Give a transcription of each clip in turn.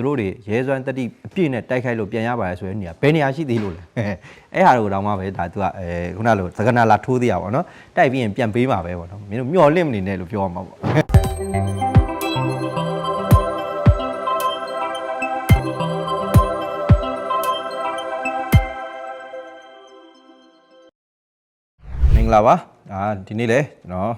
သူတို့တွေရဲစွမ်းတတိအပြည့်နဲ့တိုက်ခိုက်လို့ပြန်ရပါတယ်ဆိုတဲ့နေရာဘယ်နေရာရှိသေးလို့လဲအဲ့ဟာတို့တော့မှပဲဒါသူကအဲခုနလိုသကနာလာထိုးသေးရပါတော့တိုက်ပြီးရင်ပြန်ပေးမှာပဲပေါ့နော်မင်းတို့မျော်လင့်မနေနဲ့လို့ပြောရမှာပေါ့မင်္ဂလာပါအာဒီနေ့လဲကျွန်တော်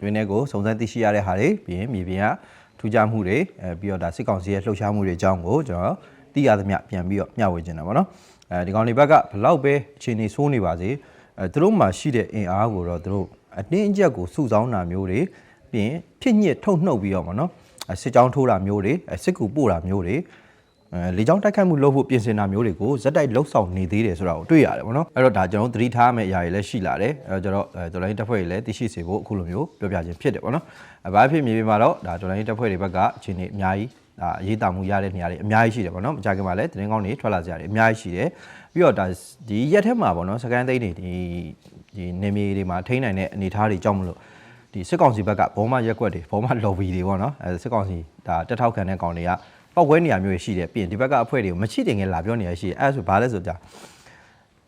တွင်းထဲကိုစုံစမ်းသိရှိရတဲ့ဟာတွေပြီးရင်မြေပြင်ကထူး ခြားမှုတွေအဲပြီးတော့ဒါစစ်ကောင်စီရဲ့လှုပ်ရှားမှုတွေအကြောင်းကိုကျွန်တော်သိရသမျှပြန်ပြီးတော့မျှဝေခြင်းတာပေါ့နော်အဲဒီကောင်တွေဘက်ကဘလောက်ပဲအခြေအနေဆိုးနေပါစေအဲသူတို့မှရှိတဲ့အင်အားကိုတော့သူတို့အတင်းအကျပ်ကိုစုဆောင်းတာမျိုးတွေပြီးရင်ဖြစ်ညစ်ထုတ်နှုတ်ပြီးတော့ပေါ့နော်အဲစစ်ကြောင်းထိုးတာမျိုးတွေအဲစစ်ကူပို့တာမျိုးတွေအဲ လေကြောင်းတိုက်ခိုက်မှုလုပ်ဖို့ပြင်ဆင်တာမျိုးတွေကိုဇက်တိုက်လှုပ်ဆောင်နေသေးတယ်ဆိုတာကိုတွေ့ရတယ်ပေါ့နော်အဲ့တော့ဒါကျွန်တော်တို့သတိထားမယ့်အရာတွေလည်းရှိလာတယ်အဲ့တော့ကျွန်တော်အဲဒေါ်လာရင်းတပ်ဖွဲ့တွေလည်းသိရှိစေဖို့အခုလိုမျိုးပြောပြခြင်းဖြစ်တယ်ပေါ့နော်အဘာဖြစ်မြေပြင်မှာတော့ဒါဒေါ်လာရင်းတပ်ဖွဲ့တွေဘက်ကအခြေအနေအများကြီးဒါအရေးတာမှုရတဲ့နေရာတွေအများကြီးရှိတယ်ပေါ့နော်မကြခင်မှာလည်းတင်းကောင်းတွေထွက်လာကြရတယ်အများကြီးရှိတယ်ပြီးတော့ဒါဒီရက်ထဲမှာပေါ့နော်စကန်သိန်းတွေဒီဒီနေမြေတွေမှာထိန်းနိုင်တဲ့အနေအထားတွေကြောင့်မလို့ဒီစစ်ကောင်စီဘက်ကဘောမရက်ကွက်တွေဘောမလော်ဘီတွေပေါ့နော်အဲစစ်ကောင်စီဒါတက်ထောက်ခံတဲ့ကောင်တွေက ပောက်ကွဲနေရမျိုးတွေရှိတယ်ပြီးရင်ဒီဘက်ကအဖွဲတွေကိုမချိတင်ငယ်လာပြောနေရရှိတယ်အဲဒါဆိုဘာလဲဆိုကြ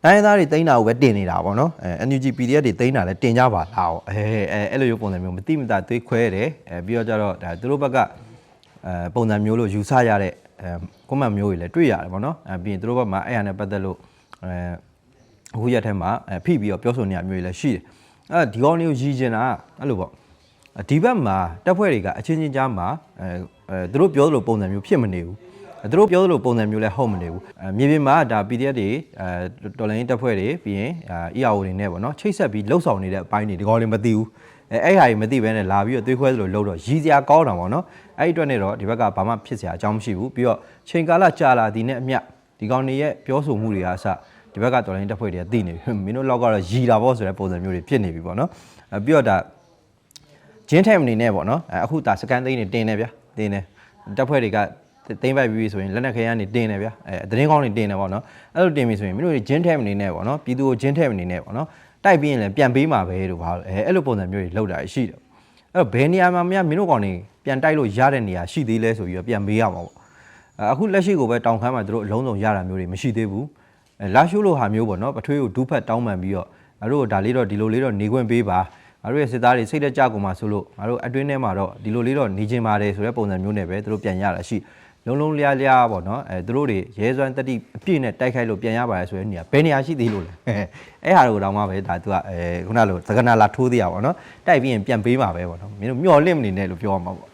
တိုင်းသားတွေတိန်းတာကိုပဲတင်နေတာပေါ့နော်အဲ NUG PDF တွေတိန်းတာလည်းတင်ကြပါလားပေါ့အဲအဲအဲ့လိုမျိုးပုံစံမျိုးမတိမတာသွေးခွဲတယ်အဲပြီးတော့ကြတော့ဒါသူတို့ဘက်ကအဲပုံစံမျိုးလို့ယူဆရတဲ့အဲကွန်မန့်မျိုးတွေလည်းတွေ့ရတယ်ပေါ့နော်အဲပြီးရင်သူတို့ဘက်မှာအဲ့ဟာနဲ့ပတ်သက်လို့အဲအခုရက်ထဲမှာအဲဖိပြီးတော့ပြောဆိုနေရမျိုးတွေလည်းရှိတယ်အဲဒီကောင်းလေးကိုရည်ကျင်တာကအဲ့လိုပေါ့အ ဒီဘက်မှာတက်ဖွဲ့တွေကအချင်းချင်းကြားမှာအဲအဲသူတို့ပြောသလိုပုံစံမျိုးဖြစ်မနေဘူးအဲသူတို့ပြောသလိုပုံစံမျိုးလည်းဟုတ်မနေဘူးအဲမြေပြင်မှာဒါ PDF တွေအဲတော်လိုင်းတက်ဖွဲ့တွေပြီးရင်အာ EAO တွေနဲ့ပေါ့နော်ချိတ်ဆက်ပြီးလှုပ်ဆောင်နေတဲ့အပိုင်းတွေဒီကောင်းလေးမသိဘူးအဲအဲ့ဟာကြီးမသိဘဲနဲ့လာပြီးတော့သွေးခွဲသလိုလှုပ်တော့ရည်စရာကောင်းတာပေါ့နော်အဲ့ဒီအတွက်နဲ့တော့ဒီဘက်ကဘာမှဖြစ်စရာအကြောင်းမရှိဘူးပြီးတော့ချိန်ကာလကြာလာဒီနဲ့အမျှဒီကောင်တွေရဲ့ပြောဆိုမှုတွေကအစဒီဘက်ကတော်လိုင်းတက်ဖွဲ့တွေကသိနေပြီမင်းတို့လောက်ကတော့ရီတာပေါ့ဆိုတဲ့ပုံစံမျိုးတွေဖြစ်နေပြီပေါ့နော်အဲပြီးတော့ဒါ ဂျင်းထဲမနေနဲ့ပေါ့နော်အဲအခုဒါစကန်သိန်းနေတင်နေဗျာတင်နေတက်ဖွဲ့တွေကသိန်းပိုက်ပြီးပြီဆိုရင်လက်နက်ခဲယမ်းနေတင်နေဗျာအဲသတင်းကောင်းနေတင်နေပေါ့နော်အဲ့လိုတင်ပြီဆိုရင်မင်းတို့ဂျင်းထဲမနေနဲ့ပေါ့နော်ပြည်သူကိုဂျင်းထဲမနေနဲ့ပေါ့နော်တိုက်ပြီးရင်လည်းပြန်ပေးမှာပဲလို့ပါအဲအဲ့လိုပုံစံမျိုးတွေလောက်တာရှိတယ်အဲ့တော့ဘယ်နေရာမှာမင်းမင်းတို့ကောင်နေပြန်တိုက်လို့ရတဲ့နေရာရှိသေးလဲဆိုပြီးတော့ပြန်ပေးရမှာပေါ့အခုလက်ရှိကိုပဲတောင်ခမ်းမှာတို့အလုံးစုံရတာမျိုးတွေမရှိသေးဘူးအဲလာရှိုးလိုဟာမျိုးပေါ့နော်ပထွေးကိုဒူးဖက်တောင်းပန်ပြီးတော့ငါတို့ဒါလေးတော့ဒီလိုလေးတော့နေခွင့်ပေးပါ ငါတို့ရဲ့စစ်သားတွေစိတ်သက်ကြကုန်မှာဆိုလို့ငါတို့အတွင်းထဲမှာတော့ဒီလိုလေးတော့နေခြင်းပါတယ်ဆိုတဲ့ပုံစံမျိုးနဲ့ပဲသူတို့ပြန်ရတာရှိလုံးလုံးလျားလျားပေါ့နော်အဲသူတို့တွေရဲစွမ်းတတိအပြည့်နဲ့တိုက်ခိုက်လို့ပြန်ရပါတယ်ဆိုတဲ့နေရာဘယ်နေရာရှိသေးလို့လဲအဲဟာတို့တော့မှပဲဒါသူကအဲခုနလိုသကနာလာထိုးသေးရပါတော့နော်တိုက်ပြီးရင်ပြန်ပေးမှာပဲပေါ့နော်မင်းတို့မျော်လင့်မနေနဲ့လို့ပြောရမှာပေါ့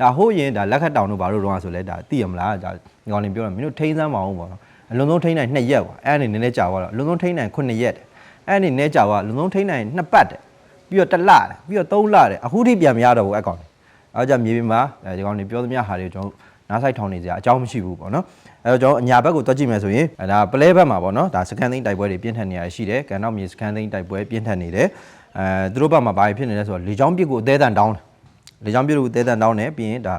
ဒါဟုတ်ရင်ဒါလက်ခတ်တောင်တို့ဘာလို့တော့ဆိုလဲဒါသိရမလားဒါငောင်လင်ပြောတယ်မင်းတို့ထိန်းစမ်းမအောင်ပေါ့နော်အလုံးစုံထိန်းနိုင်2ရက်ပါအဲ့ဒါနေနည်းနည်းကြာသွားတော့အလုံးစုံထိန်းနိုင်9ရက်တယ်အဲ့ဒါနေနည်းကြာသွားအလုံးစုံထိန်းနိုင်2ပတ်တယ် ပြီးတော့1လတယ်ပြီးတော့3လတယ်အခုထိပြန်မရတော့ဘူးအဲ့ကောင်တွေအဲ့ကြောင့်မြေပြင်မှာဒီကောင်တွေပြောသမျှဟာတွေကျွန်တော်နားဆိုင်ထောင်နေကြအကြောင်းမရှိဘူးပေါ့နော်အဲ့တော့ကျွန်တော်အညာဘက်ကိုတွက်ကြည့်မယ်ဆိုရင်ဒါပလဲဘက်မှာပေါ့နော်ဒါစကန်သိန်းတိုက်ပွဲတွေပြင်းထန်နေရရှိတယ်ကန်တော့မြေစကန်သိန်းတိုက်ပွဲပြင်းထန်နေတယ်အဲသူတို့ဘက်မှာဘာဖြစ်နေလဲဆိုတော့လေချောင်းပစ်ကိုအသေးတန်တောင်းတယ်လေကြောင်းပြုတ်လို့တဲတန်တောင်းနေပြီးရင်ဒါ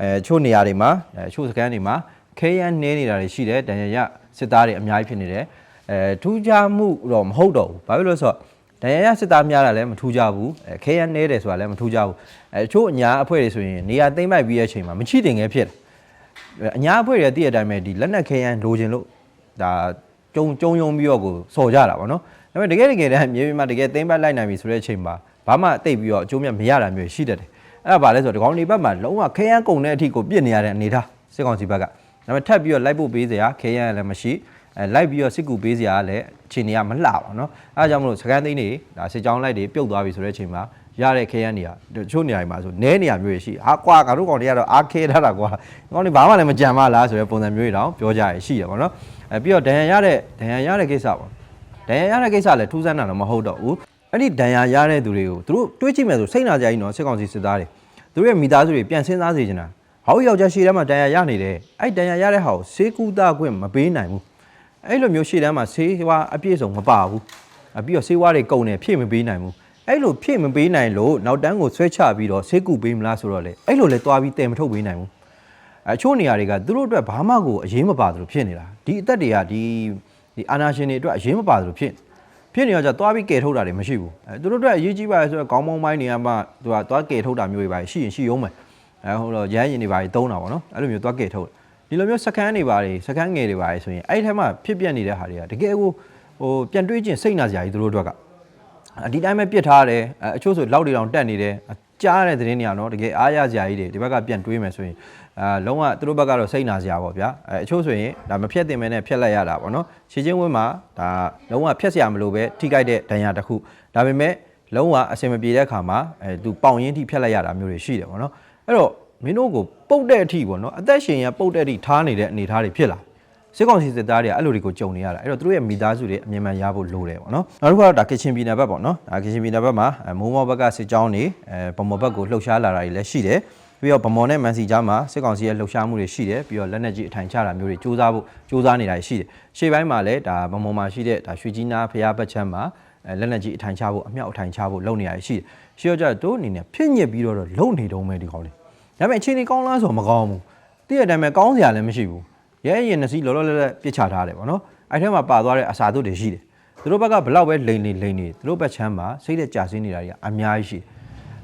အဲချို့နေရာတွေမှာအဲချို့စကန်တွေမှာခဲရန်နေနေတာတွေရှိတယ်တန်ရရစစ်သားတွေအများကြီးဖြစ်နေတယ်အဲထူးခြားမှုတော့မဟုတ်တော့ဘူးဘာဖြစ်လို့လဲဆိုတော့ တန်ရရစစ်သားများတာလည်းမထူးခြားဘူးအဲခဲရန်နေတယ်ဆိုတာလည်းမထူးခြားဘူးအဲချို့အညာအဖွဲ့တွေဆိုရင်နေရာသိမ့်ပိုက်ပြီးတဲ့အချိန်မှာမချိတင်ငယ်ဖြစ်တယ်အညာအဖွဲ့တွေတည့်တဲ့အတိုင်းပဲဒီလက်နက်ခဲရန်လိုချင်လို့ဒါကြုံကြုံယုံပြီးတော့ကိုစော်ကြတာပေါ့နော်ဒါပေမဲ့တကယ်တကယ်တမ်းမြေပြင်မှာတကယ်သိမ့်ပိုက်လိုက်နိုင်ပြီဆိုတဲ့အချိန်မှာဘာမှတိတ်ပြီးတော့အကျိုးမြတ်မရတာမျိုးရှိတတ်တယ်အဲ့ဒါဘာလဲဆိုတော့ဒီကောင်ဒီဘက်မှာလုံးဝခဲယမ်းကုန်တဲ့အထိကိုပြစ်နေရတဲ့အနေထားစစ်ကောင်စီဘက်ကဒါပေမဲ့ထပ်ပြီးတော့လိုက်ဖို့ပေးစရာခဲယမ်းလည်းမရှိ အဲလိုက်ပြီးတော့စစ်ကူပေးစရာလည်းအခြေအနေကမလှပါနော်အဲဒါကြောင့်မလို့စကန်သိန်းတွေဒါစစ်ကြောင်းလိုက်တွေပြုတ်သွားပြီဆိုတဲ့အချိန်မှာရတဲ့ခဲရန်တွေကတချို့နေရာမှာဆိုနဲနေရာမျိုးရှိဟာကွာငါတို့ကောင်တွေကတော့အားခဲထားတာကွာကောင်တွေဘာမှလည်းမကြံပါလားဆိုတဲ့ပုံစံမျိုးတွေတောင်ပြောကြရရှိတယ်ပေါ့နော်အဲပြီးတော့ဒဏ်ရာရတဲ့ဒဏ်ရာရတဲ့ကိစ္စပေါ့ဒဏ်ရာရတဲ့ကိစ္စလည်းထူးဆန်းတာတော့မဟုတ်တော့ဘူးအဲ့ဒီဒဏ်ရာရတဲ့သူတွေကိုသူတို့တွေးကြည့်မယ်ဆိုစိတ်နာကြကြီးနော်စစ်ကောင်စီစစ်သားတွေသူတို့ရဲ့မိသားစုတွေပြန်စဉ်းစားစေချင်တာဟောက်ယောက်ျားရှိတဲ့မှာဒဏ်ရာရနေတယ်အဲ့ဒဏ်ရာရတဲ့ဟာကိုစေကူတာခွင့်မပေးနိုင်ဘူး အဲ့လိုမျိုးရှေ့တန်းမှာဆေးဝါးအပြည့်စုံမပါဘူးအပြီးတော့ဆေးဝါးတွေကုန်တယ်ဖြည့်မပေးနိုင်ဘူးအဲ့လိုဖြည့်မပေးနိုင်လို့နောက်တန်းကိုဆွဲချပြီးတော့ဆေးကူပေးမလားဆိုတော့လေအဲ့လိုလေသွားပြီးတည်မထုတ်ပေးနိုင်ဘူးအချို့နေရာတွေကသူတို့အတွက်ဘာမှကိုအရေးမပါသလိုဖြစ်နေတာဒီအသက်တွေကဒီဒီအာနာရှင်တွေအတွက်အရေးမပါသလိုဖြစ်ဖြစ်နေတော့じゃသွားပြီးကယ်ထုတ်တာတွေမရှိဘူးအဲသူတို့အတွက်အရေးကြီးပါလေဆိုတော့ခေါင်းပေါင်းပိုင်းနေရာမှာသူကသွားကယ်ထုတ်တာမျိုးတွေပါရှိရင်ရှိရုံးမယ်အဲဟိုတော့ရဟရင်တွေပါကြီးတုံးတာပေါ့နော်အဲ့လိုမျိုးသွားကဲထုတ် ဒီလိုမျိုးစကန်တွေပါတွေစကန်ငယ်တွေပါတွေဆိုရင်အဲ့ဒီထဲမှာဖြစ်ပြနေတဲ့ဟာတွေကတကယ်ကိုဟိုပြန်တွေးချင်းစိတ်နာစရာကြီးသူတို့တို့ကဒီတိုင်းပဲပြစ်ထားတယ်အချို့ဆိုလောက်တွေတောင်တက်နေတယ်ကြားတဲ့သတင်းတွေကတော့တကယ်အားရစရာကြီးတွေဒီဘက်ကပြန်တွေးမယ်ဆိုရင်အာလုံးဝသူတို့ဘက်ကတော့စိတ်နာစရာပေါ့ဗျာအဲအချို့ဆိုရင်ဒါမဖြတ်တင်မဲနဲ့ဖြတ်လိုက်ရတာပေါ့နော်ခြေချင်းဝင်းမှာဒါလုံးဝဖြတ်စရာမလိုပဲထိကြိုက်တဲ့ဒဏ်ရာတစ်ခုဒါပေမဲ့လုံးဝအဆင်မပြေတဲ့အခါမှာအဲသူပေါင်ရင်းထိဖြတ်လိုက်ရတာမျိုးတွေရှိတယ်ပေါ့နော်အဲ့တော့ မင်းတို့ကိုပုတ်တဲ့အထိပေါ့နော်အသက်ရှင်ရပုတ်တဲ့အထိထားနေတဲ့အနေအထားတွေဖြစ်လာစစ်ကောင်စီစစ်သားတွေကအဲ့လိုတွေကိုကြုံနေရတာအဲ့တော့သူတို့ရဲ့မိသားစုတွေအမြင်မှန်ရဖို့လိုတယ်ပေါ့နော်နောက်တစ်ခုကတော့ဒါကချင်ပြည်နယ်ဘက်ပေါ့နော်ဒါကချင်ပြည်နယ်ဘက်မှာမိုးမောဘက်ကစစ်ကြောင်းတွေအဲဗမော်ဘက်ကိုလှုပ်ရှားလာတာတွေလည်းရှိတယ်ပြီးတော့ဗမော်နဲ့မန်စီကြားမှာစစ်ကောင်စီရဲ့လှုပ်ရှားမှုတွေရှိတယ်ပြီးတော့လက်နက်ကြီးအထိုင်ချတာမျိုးတွေစူးစမ်းဖို့စူးစမ်းနေတာရှိတယ်ရှေ့ပိုင်းမှာလည်းဒါဗမော်မှာရှိတဲ့ဒါရွှေကြီးနာဖျားဘက်ချမ်းမှာအဲလက်နက်ကြီးအထိုင်ချဖို့အမြောက်အထိုင်ချဖို့လုပ်နေရရှိတယ်ရှေ့တော့ကျတော့တို့အနေနဲ့ဖြစ်ညစ်ပြီးတော့လုံနေတုံးပဲဒီကောင်လေး ဒါပေမဲ့အခြေအနေကောင်းလားဆိုတော့မကောင်းဘူးတည့်ရတဲ့အတိုင်းပဲကောင်းစရာလည်းမရှိဘူးရဲရင်နစီလောလောလတ်လတ်ပြစ်ချထားတယ်ပေါ့နော်အဲ့ထဲမှာပါသွားတဲ့အစာတို့တွေရှိတယ်သူတို့ဘက်ကဘလောက်ပဲလိန်နေလိန်နေသူတို့ဘက်ချမ်းမှာစိတ်လက်ကြာစင်းနေတာတွေကအများကြီးရှိတယ်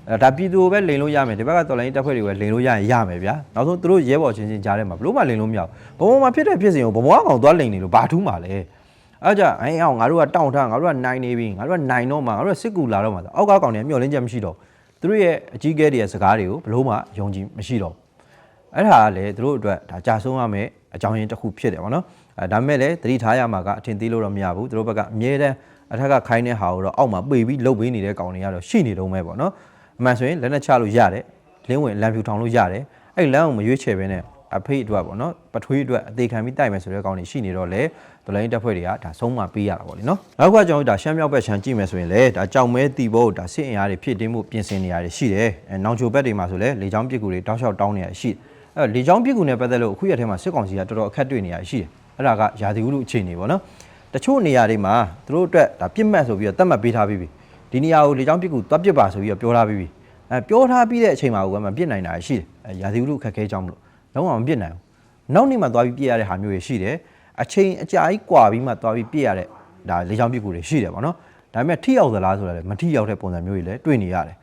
အဲဒါပြည်သူပဲလိန်လို့ရမယ်ဒီဘက်ကတော်လိုင်းတပ်ဖွဲ့တွေပဲလိန်လို့ရရင်ရမယ်ဗျာနောက်ဆုံးသူတို့ရဲဘော်ချင်းချင်းကြားထဲမှာဘလို့မှလိန်လို့မရဘူးဘုံဘုံမှာဖြစ်တဲ့ဖြစ်စဉ်ကိုဘုံဘုံကောင်သွားလိန်နေလို့ဘာထူးမှာလဲအဲ့ကြအဲအောင်ငါတို့ကတောင့်ထားငါတို့ကနိုင်နေပြီငါတို့ကနိုင်တော့မှာငါတို့ကစစ်ကူလာတော့မှာအောက်ကကောင်တွေမျောလင်းချက်မရှိတော့ သူတို့ရဲ့အကြီးကဲတွေရဲ့စကားတွေကိုဘလို့မှယုံကြည်မရှိတော့အဲ့ဒါကလည်းသူတို့အတွက်ဒါကြာဆုံးရမယ်အကြောင်းရင်းတစ်ခုဖြစ်တယ်ပေါ့နော်အဲဒါပေမဲ့လည်းသတိထားရမှာကအထင်သေးလို့တော့မရဘူးသူတို့ဘက်ကအမြဲတမ်းအထက်ကခိုင်းတဲ့ဟာကိုတော့အောက်မှာပေပြီးလှုပ်ပေးနေတဲ့ကောင်တွေကတော့ရှိနေတော့မဲပေါ့နော်အမှန်ဆိုရင်လက်နဲ့ချလို့ရတယ်လင်းဝင်လမ်းဖြူထောင်လို့ရတယ်အဲ့လမ်းကိုမရွေးချယ်ဘဲနဲ့ အဖေးအတွက်ပေါ့နော်ပထွေးအတွက်အသေးခံပြီးတိုက်မယ်ဆိုတဲ့ကောင်တွေရှိနေတော့လေဒလိုင်းတက်ဖွဲ့တွေကဒါဆုံးမပေးရတာပေါ့လေနော်နောက်ကကျွန်တော်တို့ဒါရှမ်းမြောက်ဘက်ခြမ်းကြည့်မယ်ဆိုရင်လေဒါကြောင်မဲတီဘောဒါစစ်အင်အားတွေဖြစ်တင်းမှုပြင်ဆင်နေရတယ်ရှိတယ်အဲနောင်ချိုဘက်တွေမှာဆိုလေလေချောင်းပစ်ကူတွေတောက်လျှောက်တောင်းနေရရှိတယ်အဲလေချောင်းပစ်ကူနဲ့ပတ်သက်လို့အခုရက်ထဲမှာစစ်ကောင်စီကတော်တော်အခက်တွေ့နေရရှိတယ်အဲ့ဒါကယာတီဥလူအခြေအနေပေါ့နော်တချို့နေရာတွေမှာသူတို့အတွက်ဒါပြစ်မှတ်ဆိုပြီးတော့တတ်မှတ်ပေးထားပြီးပြီဒီနေရာကိုလေချောင်းပစ်ကူသွားပစ်ပါဆိုပြီးတော့ပြောထားပြီးပြီအဲပြောထားပြီးတဲ့အချိန်မှာကမပြစ်နိုင်တာရှိတယ်အဲယာတီဥလူအခက်ခဲကြောင်းမလို့ လုံးဝမပြစ်နိုင်ဘူးနောက်နေ့မှသွားပြီးပြစ်ရတဲ့ဟာမျိုးတွေရှိတယ်အချိန်အကြာကြီးကွာပြီးမှသွားပြီးပြစ်ရတဲ့ဒါလေချောင်းပစ်ကူတွေရှိတယ်ပေါ့နော်ဒါပေမဲ့ထိရောက်သလားဆိုတာလည်းမထိရောက်တဲ့ပုံစံမျိုးတွေလည်းတွေ့နေရတယ်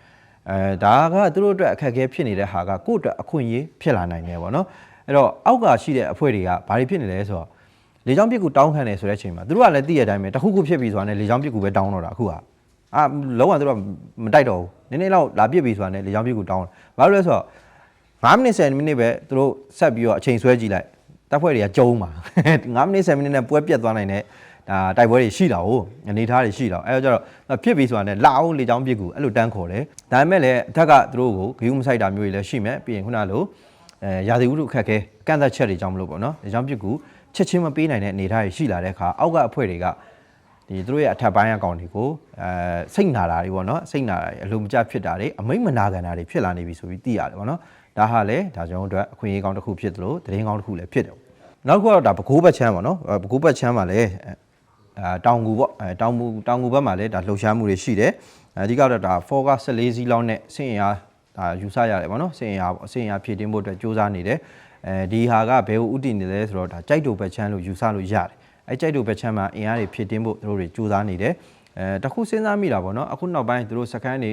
အဲဒါကသူတို့အတွက်အခက်အခဲဖြစ်နေတဲ့ဟာကကိုယ့်အတွက်အခွင့်အရေးဖြစ်လာနိုင်တယ်ပေါ့နော်အဲ့တော့အောက်ကရှိတဲ့အဖွဲ့တွေကဘာတွေဖြစ်နေလဲဆိုတော့လေချောင်းပစ်ကူတောင်းခံတယ်ဆိုတဲ့အချိန်မှာသူတို့ကလည်းသိရတဲ့အတိုင်းပဲတစ်ခုခုဖြစ်ပြီဆိုတာနဲ့လေချောင်းပစ်ကူပဲတောင်းတော့တာအခုကအာလုံးဝသူတို့ကမတိုက်တော့ဘူးနည်းနည်းလောက်လာပစ်ပြီဆိုတာနဲ့လေချောင်းပစ်ကူတောင်းတယ်ဘာလို့လဲဆိုတော့ 9မိနစ်10မိနစ်ပဲသူတို့ဆက်ပြီးတော့အချိန်ဆွဲကြည့်လိုက်တပ်ဖွဲ့တွေကကြုံပါ9မိနစ်10မိနစ်နဲ့ပွဲပြတ်သွားနိုင်တဲ့ဒါတိုက်ပွဲတွေရှိတာဟုတ်အနေထားတွေရှိတာအဲတော့ကျတော့ဖြစ်ပြီဆိုတာနဲ့လာအောင်လေချောင်းပစ်ကူအဲ့လိုတန်းခေါ်တယ်ဒါပေမဲ့လည်းအထက်ကသူတို့ကိုဂယုမဆိုင်တာမျိုးတွေလည်းရှိမယ်ပြီးရင်ခုနလိုအဲရာသီဥတုအခက်ခဲကန့်သက်ချက်တွေကြောင့်မလို့ပေါ့နော်လေချောင်းပစ်ကူချက်ချင်းမပေးနိုင်တဲ့အနေအထားတွေရှိလာတဲ့အခါအောက်ကအဖွဲ့တွေက ဒီသူတို့ရဲ့အထက်ပိုင်းအကောင်တွေကိုအဲစိတ်နာတာတွေပေါ့နော်စိတ်နာတာတွေအလိုမကျဖြစ်တာတွေအမိတ်မနာခံတာတွေဖြစ်လာနေပြီဆိုပြီးသိရတယ်ပေါ့နော်ဒါဟာလေဒါကျွန်တော်တို့အတွက်အခွင့်အရေးကောင်းတစ်ခုဖြစ်သလိုသတင်းကောင်းတစ်ခုလည်းဖြစ်တယ်နောက်တစ်ခုကတော့ဒါပကိုးဘက်ချမ်းပေါ့နော်ပကိုးဘက်ချမ်းမှာလည်းအဲတောင်ကူပေါ့အဲတောင်ကူတောင်ကူဘက်မှာလည်းဒါလှုပ်ရှားမှုတွေရှိတယ်အဓိကတော့ဒါ4က14စီးလောက်နဲ့ဆင်အားဒါယူဆရတယ်ပေါ့နော်ဆင်အားပေါ့ဆင်အားဖြည့်တင်းဖို့အတွက်စူးစမ်းနေတယ်အဲဒီဟာကဘယ်ကိုဥတည်နေလဲဆိုတော့ဒါကြိုက်တူဘက်ချမ်းလို့ယူဆလို့ရတယ် အဲကြိုက်တူဘက်ချမ်းမှာအင်အားတွေဖြည့်တင်းဖို့တို့တွေစူးစမ်းနေတယ်အဲတခုစဉ်းစားမိတာပေါ့နော်အခုနောက်ပိုင်းတို့စကန်တွေ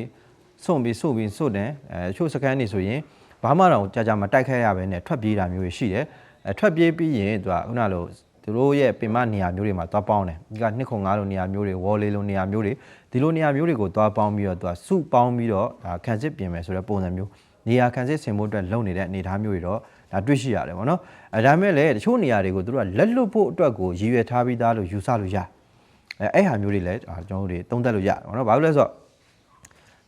စွန့်ပြီးစွန့်ပြီးစွန့်တယ်အဲချို့စကန်တွေဆိုရင်ဘာမှတော့ကြာကြာမတိုက်ခိုက်ရဘဲနဲ့ထွက်ပြေးတာမျိုးရှိတယ်အဲထွက်ပြေးပြီးရင်သူကခုနလိုသူတို့ရဲ့ပင်မနေရာမျိုးတွေမှာသွားပေါင်းတယ်ဒီကနှစ်ခုငါးလိုနေရာမျိုးတွေဝေါ်လေးလိုနေရာမျိုးတွေဒီလိုနေရာမျိုးတွေကိုသွားပေါင်းပြီးတော့သူကစုပေါင်းပြီးတော့ဒါခံစစ်ပြင်မယ်ဆိုတဲ့ပုံစံမျိုး နေရာခံစစ်ဆင်ဖို့အတွက်လုပ်နေတဲ့အနေအထားမျိုးတွေတော့ဒါတွေ့ရှိရတယ်ပေါ့နော်အဲဒါမဲ့လည်းတချို့နေရာတွေကိုသူတို့ကလက်လွတ်ဖို့အတွက်ကိုရည်ရွယ်ထားပြီးသားလို့ယူဆလို့ရအဲအဲ့ဟာမျိုးတွေလည်းကျွန်တော်တို့တွေသုံးသပ်လို့ရတယ်ပေါ့နော်ဘာလို့လဲဆိုတော့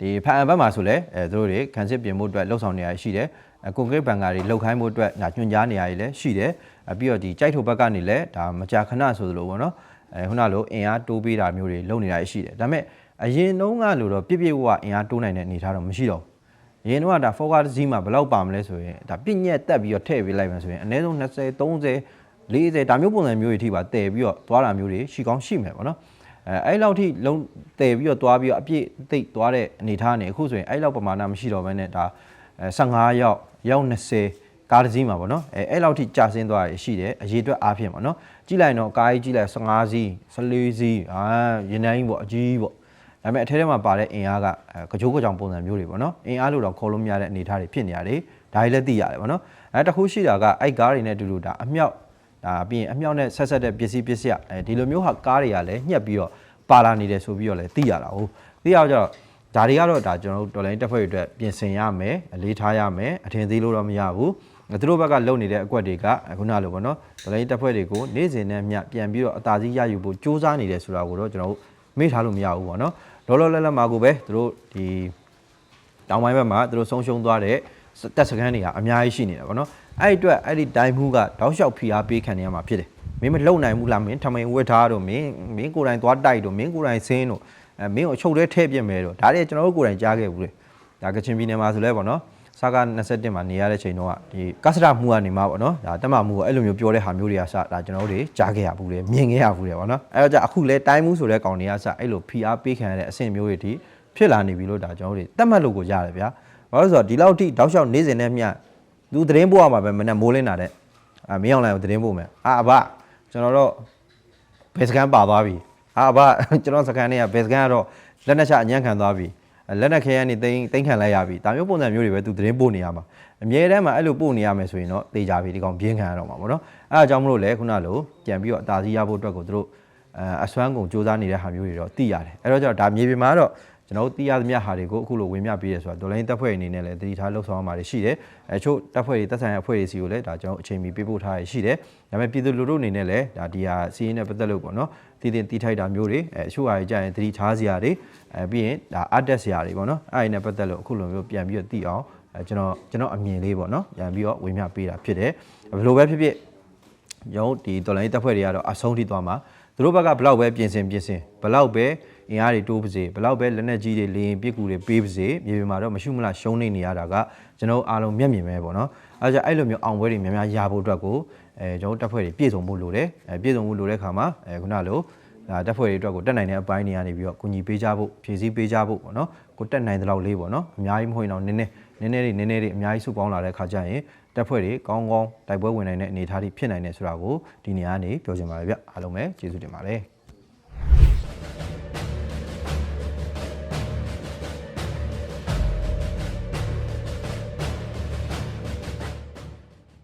ဒီဖန်အဘတ်မှာဆိုလဲအဲသူတို့တွေခံစစ်ပြင်ဖို့အတွက်လှုပ်ဆောင်နေရရှိတယ်ကွန်ကရစ်ဘန်ကာတွေလှုပ်ခိုင်းဖို့အတွက်ညညွှန်ကြားနေရည်လည်းရှိတယ်ပြီးတော့ဒီကြိုက်ထိုဘက်ကနေလည်းဒါမကြာခဏဆိုသလိုပေါ့နော်အဲခုနလိုအင်အားတိုးပေးတာမျိုးတွေလုပ်နေတာရှိတယ်ဒါပေမဲ့အရင်တုန်းကလို့တော့ပြပြဝဝအင်အားတိုးနိုင်တဲ့အနေအထားတော့မရှိတော့ဘူးအ ရင်တော့ကဒါ forward စီးမှာဘယ်လောက်ပါမလဲဆိုရင်ဒါပြညက်တက်ပြီးတော့ထည့်ပေးလိုက်မှဆိုရင်အနည်းဆုံး20 30 40ဒါမျိုးပုံစံမျိုးတွေထိပါတည်ပြီးတော့သွားတာမျိုးတွေရှိကောင်းရှိမယ်ပေါ့နော်အဲအဲ့လောက်ထိလုံးတည်ပြီးတော့သွားပြီးတော့အပြည့်သိပ်သွားတဲ့အနေအထားနေအခုဆိုရင်အဲ့လောက်ပမာဏမရှိတော့ဘဲနဲ့ဒါ15ရောက်ရောက်20ကားတစ်စီးမှာပေါ့နော်အဲအဲ့လောက်ထိကြာဆင်းသွားရရှိတယ်အရေးအတွက်အားဖြင့်ပေါ့နော်ကြည့်လိုက်တော့ကားကြီးကြည့်လိုက်15စီး14စီးအာရင်နှိုင်းပေါ့အကြီးပေါ့ ဒါပေမဲ့အထဲထဲမှာပါတဲ့အင်အားကကကြိုးကြောင်ပုံစံမျိုးတွေပေါ့နော်အင်အားလို့တော့ခေါ်လို့မရတဲ့အနေအထားတွေဖြစ်နေရတယ်ဒါတွေလည်းသိရတယ်ဗောနော်အဲတစ်ခုရှိတာကအဲ့ကားတွေနဲ့အတူတူဒါအမြောက်ဒါပြီးရင်အမြောက်နဲ့ဆက်ဆက်တဲ့ပစ္စည်းပစ္စည်းအဲဒီလိုမျိုးဟာကားတွေကလည်းညှက်ပြီးတော့ပါလာနေတယ်ဆိုပြီးတော့လည်းသိရတာဟုတ်သိရတော့ကျတော့ဒါတွေကတော့ဒါကျွန်တော်တို့တော်လိုင်းတက်ဖွဲ့တွေအတွက်ပြင်ဆင်ရမယ်အလေးထားရမယ်အထင်သေးလို့တော့မရဘူးသူတို့ဘက်ကလုံနေတဲ့အကွက်တွေကခုနလိုပေါ့နော်တော်လိုင်းတက်ဖွဲ့တွေကိုနေ့စဉ်နဲ့မျှပြန်ပြီးတော့အသာစီးရယူဖို့စ조사နေတယ်ဆိုတာကိုတော့ကျွန်တော်တို့မေ့ထားလို့မရဘူးပေါ့နော် လောလောလတ်လတ်မှာကိုပဲသူတို့ဒီတောင်ပိုင်းဘက်မှာသူတို့ဆုံးရှုံးသွားတဲ့တက်စကန်တွေကအများကြီးရှိနေတာပေါ့နော်အဲ့ဒီအတွက်အဲ့ဒီတိုင်းမှုကတောက်လျှောက်ဖိအားပေးခံနေရမှာဖြစ်တယ်မင်းမလုံနိုင်ဘူးလားမင်းထမင်ဝတ်ထားတော့မင်းမင်းကိုယ်တိုင်သွားတိုက်တော့မင်းကိုယ်တိုင်ဆင်းတော့အဲမင်းကိုအချုပ်ထဲထည့်ပြစ်မယ်တော့ဒါတွေကျွန်တော်တို့ကိုယ်တိုင်ကြားခဲ့ဘူးလေဒါကချင်ပြည်နယ်မှာဆိုလဲပေါ့နော် စကား27မှာနေရတဲ့ချိန်တော့ဒီကစရမှုကနေမှာပေါ့နော်ဒါတက်မမှုကအဲ့လိုမျိုးပြောတဲ့ဟာမျိုးတွေကစဒါကျွန်တော်တို့တွေကြားခဲ့ရဘူးလေမြင်ခဲ့ရဘူးလေပေါ့နော်အဲ့တော့じゃအခုလဲတိုင်းမှုဆိုတဲ့ကောင်တွေကစအဲ့လိုဖိအားပေးခံရတဲ့အဆင့်မျိုးတွေဒီဖြစ်လာနေပြီလို့ဒါကျွန်တော်တို့တွေတတ်မှတ်လို့ကိုရတယ်ဗျာဘာလို့လဲဆိုတော့ဒီလောက်ထိတောက်လျှောက်နေစဉ်နဲ့မျှသူသတင်းပို့ရမှာပဲမနေ့မိုးလင်းတာတဲ့အာမင်းအောင်လိုင်းကိုသတင်းပို့မယ်အာအဘကျွန်တော်တို့ဘယ်စကန်ပါသွားပြီအာအဘကျွန်တော်စကန်တွေကဘယ်စကန်ကတော့လက်နက်ချအညံ့ခံသွားပြီအဲ လက်နက်ခဲရနေတိန်တိန်ခံလိုက်ရပြီဒါမျိုးပုံစံမျိုးတွေပဲသူသတင်းပို့နေရမှာအမြဲတမ်းမှာအဲ့လိုပို့နေရမယ်ဆိုရင်တော့တေချာပြီဒီကောင်ပြင်းခံရတော့မှာပေါ့နော်အဲအကြောင်းမလို့လဲခုနလိုပြန်ပြီးတော့အသာစီးရဖို့အတွက်ကိုသူတို့အဲအစွမ်းကုန်စူးစမ်းနေတဲ့ဟာမျိုးတွေတော့သိရတယ်အဲ့တော့ကျတော့ဒါမြေပြင်မှာတော့ ကျွန်တော်တို့သိရသမျှဟာတွေကိုအခုလိုဝင်မြပေးရဲဆိုတော့ဒေါ်လာရင်းတပ်ဖွဲ့အနေနဲ့လည်းတတိထားလှုပ်ဆောင်ရမှာတွေရှိတယ်အဲချို့တပ်ဖွဲ့တွေတပ်ဆိုင်ရာအဖွဲ့တွေစီကိုလည်းဒါကျွန်တော်အချိန်မီပေးပို့ထားရရှိတယ်ဒါပေမဲ့ပြည်သူလူထုအနေနဲ့လည်းဒါဒီဟာစီးရင်နဲ့ပတ်သက်လို့ပေါ့နော်တည်တည်တီးထိုက်တာမျိုးတွေအဲအချို့ဟာတွေကြာရင်တတိထားစရာတွေအဲပြီးရင်ဒါအတက်စရာတွေပေါ့နော်အဲ့ဒီနဲ့ပတ်သက်လို့အခုလိုမျိုးပြန်ပြီးတော့သိအောင်အဲကျွန်တော်ကျွန်တော်အမြင်လေးပေါ့နော်ပြန်ပြီးတော့ဝင်မြပေးတာဖြစ်တယ်ဘယ်လိုပဲဖြစ်ဖြစ်ရုံးဒီတော်လိုင်းတပ်ဖွဲ့တွေကတော့အဆုံးထိသွားမှာ သူတို့ဘက်ကဘလောက်ပဲပြင်ဆင်ပြင်ဆင်ဘလောက်ပဲအင်အားတွေတိုးပါစေဘလောက်ပဲလက်နက်ကြီးတွေလေရင်ပစ်ကူတွေပေးပါစေမြေပြင်မှာတော့မရှိမလားရှုံးနေနေရတာကကျွန်တော်အားလုံးမျက်မြင်ပဲပေါ့နော်အဲဒါကြောင့်အဲ့လိုမျိုးအောင်ပွဲတွေများများရဖို့အတွက်ကိုအဲကျွန်တော်တပ်ဖွဲ့တွေပြည့်စုံဖို့လိုတယ်အဲပြည့်စုံဖို့လိုတဲ့ခါမှာအဲခုနလိုဒါတပ်ဖွဲ့တွေအတွက်ကိုတက်နိုင်တဲ့အပိုင်းတွေကနေပြီးတော့ကူညီပေးကြဖို့ဖြည့်ဆည်းပေးကြဖို့ပေါ့နော်ကိုတက်နိုင်တဲ့လောက်လေးပေါ့နော်အများကြီးမဟုတ်ရင်တော့နည်းနည်းနည်းနည်းလေးနည်းနည်းလေးအများကြီးစုပေါင်းလာတဲ့ခါကျရင် တက်ဖွဲ့တွေကောင်းကောင်းတိုက်ပွဲဝင်နိုင်တဲ့အနေအထားတွေဖြစ်နိုင်တယ်ဆိုတာကိုဒီနေရာကနေပြောချင်ပါတယ်ဗျအားလုံးပဲကျေးဇူးတင်ပါတယ်